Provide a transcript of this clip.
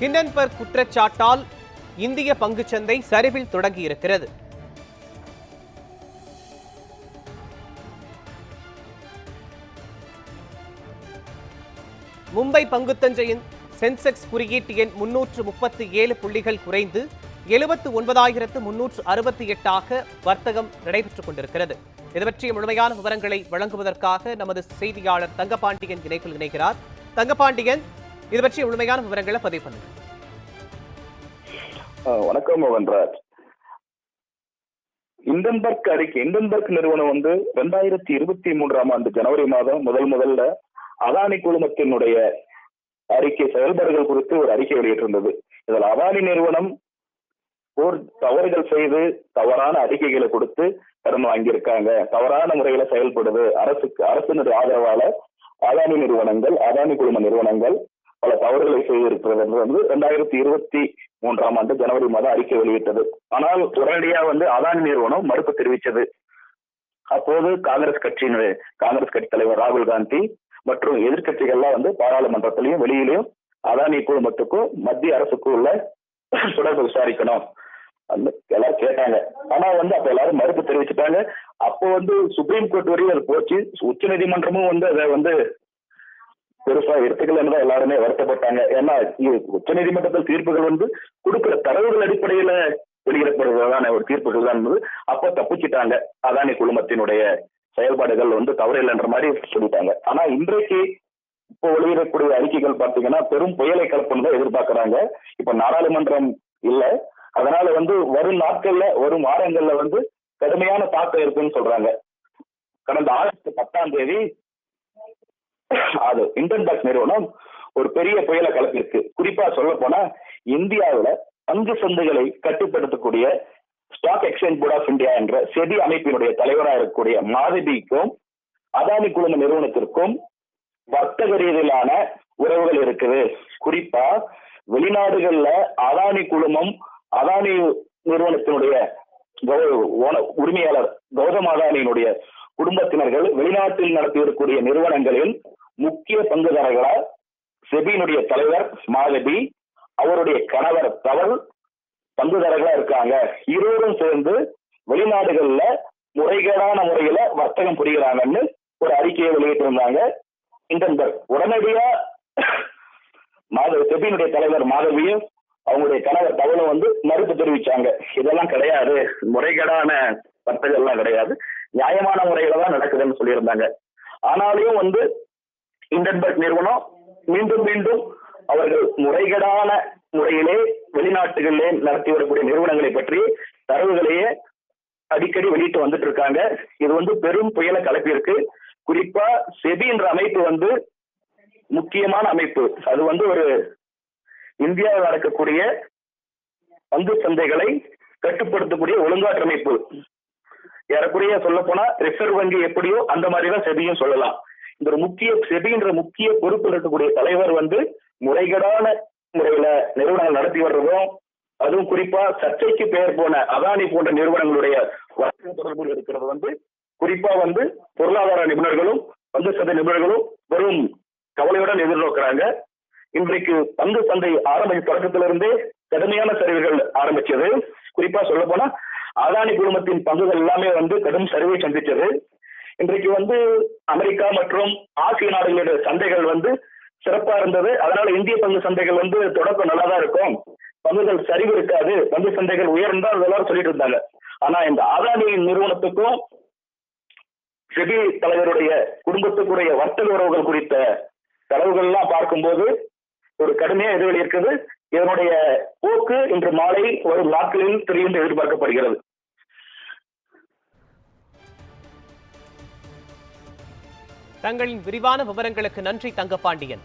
Hindenburg குற்றச்சாட்டால் இந்திய பங்குச்சந்தை சரிவில் தொடங்கியிருக்கிறது. மும்பை பங்குத்தஞ்சையின் சென்செக்ஸ் குறியீட்டு எண் முன்னூற்று முப்பத்தி ஏழு புள்ளிகள் குறைந்து எழுபத்து ஒன்பதாயிரத்து முன்னூற்று அறுபத்தி எட்டாக வர்த்தகம் நடைபெற்றுக் கொண்டிருக்கிறது. இது பற்றிய முழுமையான விவரங்களை வழங்குவதற்காக நமது செய்தியாளர் தங்கபாண்டியன் இணைப்பில் இணைகிறார். தங்கபாண்டியன் இது பற்றி முழுமையான விவரங்களை பதிவு பண்ணுங்க. வணக்கம் மோகன்ராஜ். இண்டன்பர்க் அறிக்கை இண்டன்பர்க் நிறுவனம் வந்து ரெண்டாயிரத்தி இருபத்தி மூன்றாம் ஆண்டு ஜனவரி மாதம் முதல் முதல்ல அதானி குழுமத்தினுடைய அறிக்கை செயல்பாடுகள் குறித்து ஒரு அறிக்கை வெளியிட்டிருந்தது. இதில் அதானி நிறுவனம் ஓர் தவறுகள் செய்து தவறான அறிக்கைகளை கொடுத்து கடன் வாங்கியிருக்காங்க. தவறான முறையில செயல்படுது. அரசுக்கு அரசினுடைய ஆதரவால அதானி நிறுவனங்கள் அதானி குழும நிறுவனங்கள் பல தவறுகளை செய்திருக்கிறது என்று வந்து ரெண்டாயிரத்தி இருபத்தி மூன்றாம் ஆண்டு ஜனவரி மாதம் அறிக்கை வெளியிட்டது. ஆனால் உடனடியா வந்து அதானி நிறுவனம் மறுப்பு தெரிவித்தது. அப்போது காங்கிரஸ் கட்சியின் காங்கிரஸ் கட்சி தலைவர் ராகுல் காந்தி மற்றும் எதிர்கட்சிகள்லாம் வந்து பாராளுமன்றத்திலையும் வெளியிலையும் அதானி குழுமத்துக்கும் மத்திய அரசுக்கும் உள்ள தொடர்பு விசாரிக்கணும். அந்த எல்லாரும் கேட்டாங்க. ஆனா வந்து அப்ப எல்லாரும் மறுப்பு தெரிவிச்சுட்டாங்க. அப்போ வந்து சுப்ரீம் கோர்ட் வரையும் அது போச்சு. உச்ச நீதிமன்றமும் வந்து அதை வந்து பெருசா எடுத்துக்கலன்னு தான் எல்லாருமே வருத்தப்பட்டாங்க. ஏன்னா உச்ச நீதிமன்றத்தில் தீர்ப்புகள் வந்து கொடுக்கிற தரவுகள் அடிப்படையில வெளியிடப்படுவதான ஒரு தீர்ப்புகள் தான் இருந்தது அப்போ தப்பிச்சிட்டாங்க. அதானி குழுமத்தினுடைய செயல்பாடுகள் வந்து தவறில்லைன்ற மாதிரி சொல்லிட்டாங்க. ஆனா இன்றைக்கு இப்போ வெளியிடக்கூடிய அறிக்கைகள் பாத்தீங்கன்னா பெரும் புயலை கலப்புன்னு தான் எதிர்பார்க்கறாங்க. இப்ப நாடாளுமன்றம் இல்ல. அதனால வந்து வரும் நாட்கள்ல வரும் வாரங்கள்ல வந்து கடுமையான தாக்கம் இருக்குன்னு சொல்றாங்க. கடந்த ஆகஸ்ட் பத்தாம் தேதி அது இன்டர்நெட் நிறுவனம் ஒரு பெரிய புயலை கலப்பிருக்கு குறிப்பா சொல்ல போனா இந்தியாவுல பங்கு சந்தைகளை கட்டுப்படுத்தக்கூடிய stock exchange board of India என்ற செபி அமைப்பினுடைய தலைவராக இருக்கக்கூடிய மாதவிக்கும் அதானி குழும நிறுவனத்திற்கும் வர்த்தக ரீதியிலான உறவுகள் இருக்குது. குறிப்பா வெளிநாடுகள்ல அதானி குழுமம் அதானி நிறுவனத்தினுடைய உரிமையாளர் கௌதம் அதானியினுடைய குடும்பத்தினர்கள் வெளிநாட்டில் நடத்தி வரக்கூடிய நிறுவனங்களில் முக்கிய பங்குதாரர்களா செபியினுடைய தலைவர் மாதவி அவருடைய கணவர் தவள் பங்குதாரர்களா இருக்காங்க. இருவரும் சேர்ந்து வெளிநாடுகள்ல முறைகேடான முறையில வர்த்தகம் புரிகிறாங்கன்னு ஒரு அறிக்கையை வெளியிட்டிருந்தாங்க. இண்டன்பர்க் உடனடியா மாதவி செபியினுடைய தலைவர் மாதவியும் அவங்களுடைய கணவர் தவளும் வந்து மறுப்பு தெரிவிச்சாங்க. இதெல்லாம் கிடையாது. முறைகேடான வர்த்தகம் எல்லாம் கிடையாது. நியாயமான முறையில தான் நடக்குதுன்னு சொல்லியிருந்தாங்க. ஆனாலும் வந்து இண்டன்பர்க் நிறுவனம். மீண்டும் மீண்டும் அவர்கள் முறைகேடான முறையிலே வெளிநாட்டுகளிலே நடத்தி வரக்கூடிய நிறுவனங்களை பற்றி தரவுகளையே அடிக்கடி வெளியிட்டு வந்துட்டு இருக்காங்க இது வந்து பெரும் புயலை கலப்பியிருக்கு. குறிப்பா செபி என்ற அமைப்பு வந்து முக்கியமான அமைப்பு. அது வந்து ஒரு இந்தியாவில் நடக்கக்கூடிய பங்கு சந்தைகளை கட்டுப்படுத்தக்கூடிய ஒழுங்காற்று அமைப்பு ஏறக்குறைய சொல்ல போனா ரிசர்வ் வங்கி எப்படியோ அந்த மாதிரி தான் செபியும் சொல்லலாம். இந்த ஒரு முக்கிய செபின்ற முக்கிய பொறுப்பில் இருக்கக்கூடிய தலைவர் வந்து முறைகேடான முறையில நிறுவனங்கள் நடத்தி வர்றதும் அதுவும் குறிப்பா சர்ச்சைக்கு பெயர் போன அதானி போன்ற நிறுவனங்களுடைய வழக்கு தொடர்பு இருக்கிறது வந்து குறிப்பா வந்து பொருளாதார நிபுணர்களும் பங்கு சந்தை நிபுணர்களும் வெறும் கவலையுடன் எதிர்நோக்கிறாங்க. இன்றைக்கு பங்கு சந்தை ஆரம்பிச்ச தொடக்கத்திலிருந்தே கடுமையான சரிவுகள் ஆரம்பிச்சது. குறிப்பா சொல்ல போனா அதானி குழுமத்தின் பங்குகள் எல்லாமே வந்து கடும் சரிவை சந்திச்சது இன்றைக்கு வந்து அமெரிக்கா மற்றும் ஆசிய நாடுகளுடைய சந்தைகள் வந்து சிறப்பா இருந்தது. அதனால இந்திய பங்கு சந்தைகள் வந்து தொடக்கம் நல்லா தான் இருக்கும். பங்குகள் சரிவு இருக்காது. பங்கு சந்தைகள் உயர்ந்தால் அதெல்லாம் சொல்லிட்டு இருந்தாங்க. ஆனா இந்த அதானி நிறுவனத்துக்கும் செபி தலைவருடைய குடும்பத்துக்குடைய வர்த்தக உறவுகள் குறித்த தரவுகள்லாம் எல்லாம் பார்க்கும்போது ஒரு கடுமையா எதிர்வெளி இருக்குது. இதனுடைய போக்கு இன்று மாலை வரும் நாட்களில் தெரியும் என்று எதிர்பார்க்கப்படுகிறது. தங்களின் விரிவான விவரங்களுக்கு நன்றி தங்கபாண்டியன்